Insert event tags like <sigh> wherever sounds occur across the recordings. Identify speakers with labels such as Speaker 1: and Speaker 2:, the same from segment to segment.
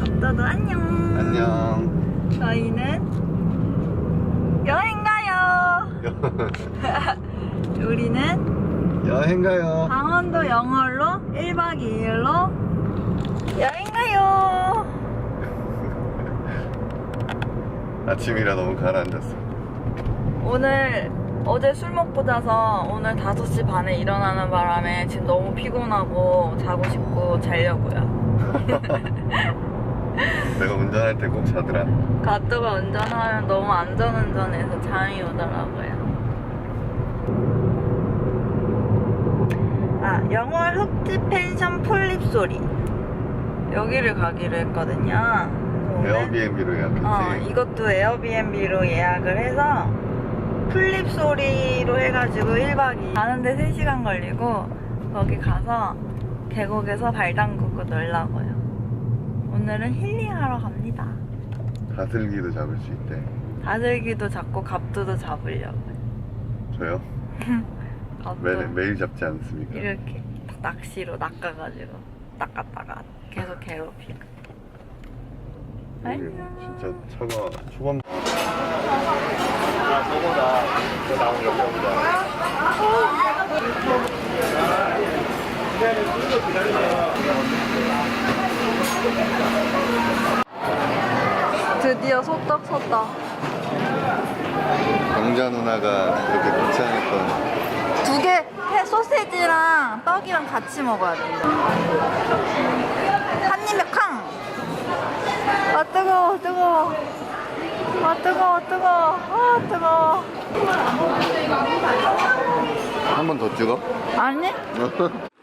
Speaker 1: 구독자도 안녕.
Speaker 2: 안녕.
Speaker 1: 저희는 여행 가요. <laughs> 우리는
Speaker 2: 여행 가요.
Speaker 1: 강원도 영월로 1박 2일로 여행 가요. <laughs>
Speaker 2: 아침이라 너무 가라앉았어.
Speaker 1: 오늘 어제 술 먹고 자서 오늘 5시 반에 일어나는 바람에 지금 너무 피곤하고 자고 싶고 자려고요. <laughs>
Speaker 2: 내가 운전할 때 꼭 자더라.
Speaker 1: 가뚜가 운전하면 너무 안전운전해서 잠이 오더라고요. 아, 영월 흑지 펜션 폴립 소리. 여기를 가기로 했거든요. 오늘-
Speaker 2: 에어비앤비로 예약했지.
Speaker 1: 어, 이것도 에어비앤비로 예약을 해서 플립 소리로 해가지고 1박 2일 가는데 3시간 걸리고 거기 가서 계곡에서 발 담그고 놀라고요. 오늘은 힐링하러 갑니다.
Speaker 2: 다슬기도 잡을 수 있대.
Speaker 1: 다슬기도 잡고 갑두도 잡으려고요.
Speaker 2: 저요? <laughs>
Speaker 1: 갑두
Speaker 2: 매일, 매일 잡지 않습니까?
Speaker 1: 이렇게 낚시로 낚아가지고 낚았다가 계속 괴롭히고. 안녕.
Speaker 2: 진짜 차가 초반. 아, 저거다. 저 나온 여기보다.
Speaker 1: 드디어 소떡 섰다.
Speaker 2: 강자 누나가 이렇게 귀찮았던
Speaker 1: 두개 소세지랑 떡이랑 같이 먹어야 된다. 한 입에 캉! 아, 뜨거워, 뜨거워. 아, 뜨거워, 뜨거워. 아, 뜨거워.
Speaker 2: 한 번 더 찍어?
Speaker 1: 아니? <laughs>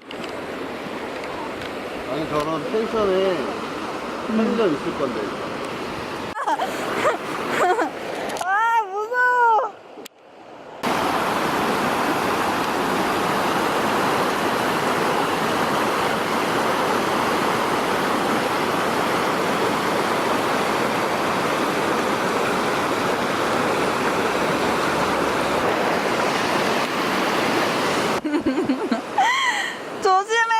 Speaker 2: 아니 저런 펜션에 편의점 있을 건데 <laughs>
Speaker 1: 아, 무서워. 조심해.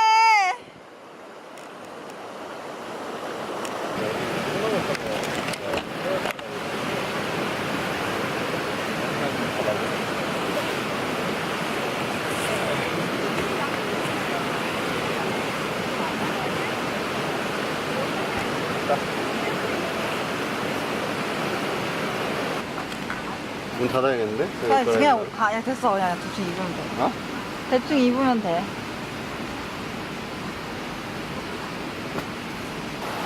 Speaker 2: 문 닫아야겠는데?
Speaker 1: 그냥, 그냥 가. 야, 됐어. 그냥 대충 입으면 돼.
Speaker 2: 어?
Speaker 1: 대충 입으면 돼.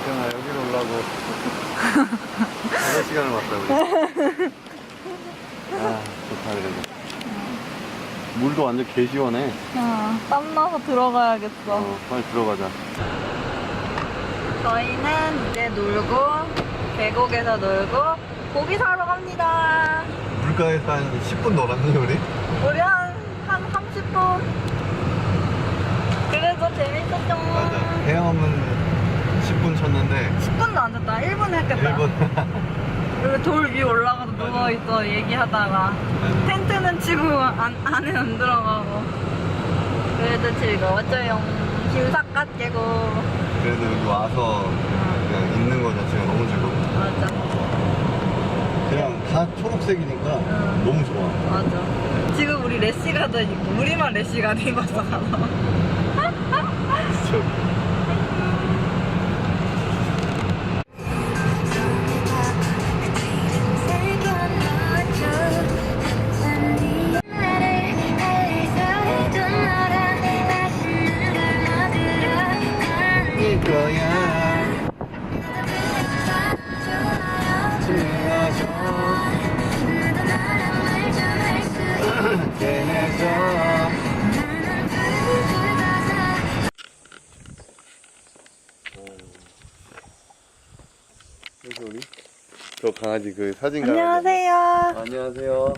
Speaker 2: 태연아 여기로 오려고 5시간을 왔다 우리 아 좋다 그래도 물도 완전 개 시원해
Speaker 1: 어, 땀나서 들어가야겠어.
Speaker 2: 어 빨리 들어가자
Speaker 1: 저희는 이제 놀고, 계곡에서 놀고, 고기 사러 갑니다.
Speaker 2: 물가에서 한 10분 놀았니 우리?
Speaker 1: 우리 한, 한 30분. 그래도 재밌었죠.
Speaker 2: 맞아 헤엄은 10분 쳤는데
Speaker 1: 10분도 안 됐다. 1분 했겠다.
Speaker 2: 1분
Speaker 1: 그리고 <laughs> 돌 위에 올라가서 누워있어, 얘기하다가. 텐트는 치고 안, 안에 안 들어가고. 그래도 즐거웠죠요. 김삿갓 계곡.
Speaker 2: 그래도 여기 와서 그냥 있는 거 자체가 너무 즐겁고
Speaker 1: 맞아.
Speaker 2: 그냥 다 초록색이니까
Speaker 1: 응.
Speaker 2: 너무 좋아
Speaker 1: 맞아. 지금 우리 래시가드 입고, 우리만 입었어, 가서.
Speaker 2: 진짜 저 강아지 그 사진
Speaker 1: 안녕하세요.
Speaker 2: 안녕하세요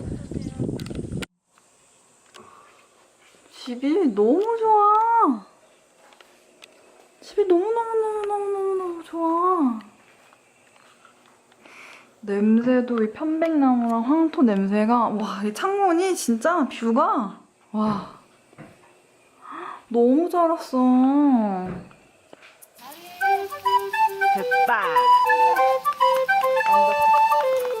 Speaker 1: 집이 너무 좋아. 집이 너무너무너무너무너무 좋아. 냄새도 이 편백나무랑 황토 냄새가 와, 이 창문이 진짜 뷰가 와. 너무 잘 왔어. 됐다. 완벽해.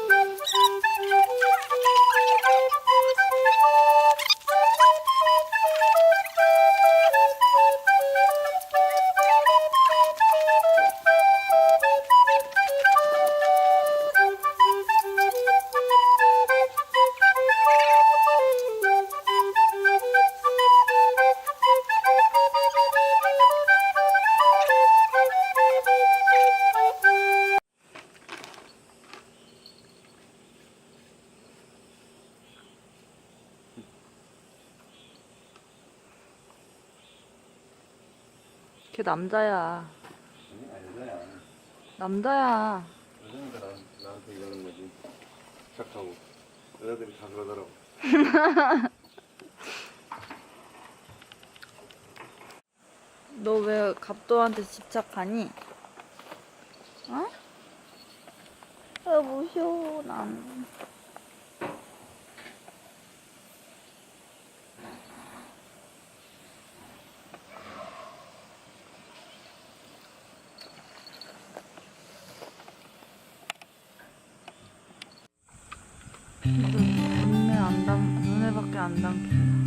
Speaker 1: 걔 남자야.
Speaker 2: 여자야
Speaker 1: 남자야.
Speaker 2: 여자니까 나, 나한테 이러는 거지 착하고 여자들이 다 그러더라고 <laughs>
Speaker 1: 너 왜 갑도한테 집착하니? 어? 아 무서워 난. 안 담긴다.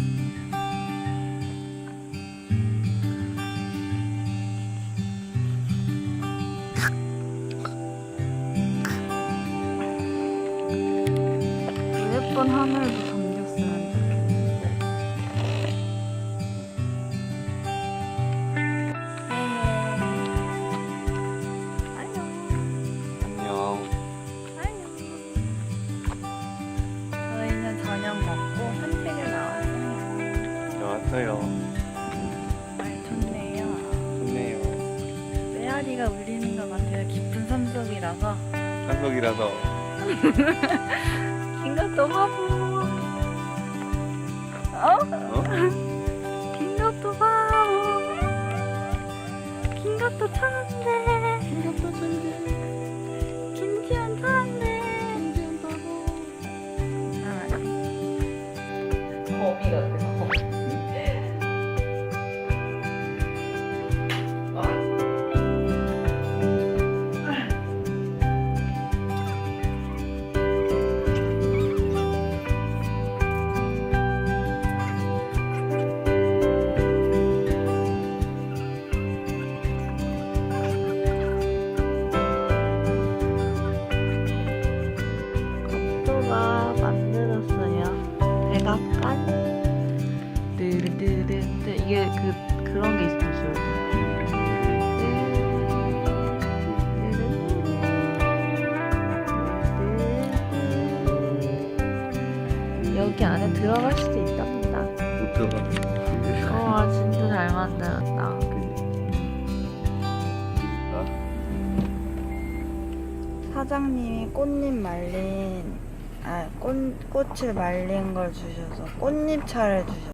Speaker 2: 좋았어요
Speaker 1: 말 좋네요.
Speaker 2: 좋네요
Speaker 1: 메아리가 울리는 것 같아요. 깊은 산속이라서.
Speaker 2: 한석이라서
Speaker 1: 긴것도 바보. 어?
Speaker 2: 어?
Speaker 1: 긴 것도 바보. 긴것도 천재. 긴 여기 안에 들어갈 수도 있답니다.
Speaker 2: 못 들어가
Speaker 1: 와 진짜 잘 만들었다. 사장님이 꽃잎 말린 아 꽃, 꽃을 말린 걸 주셔서 꽃잎 차를 주셨어요.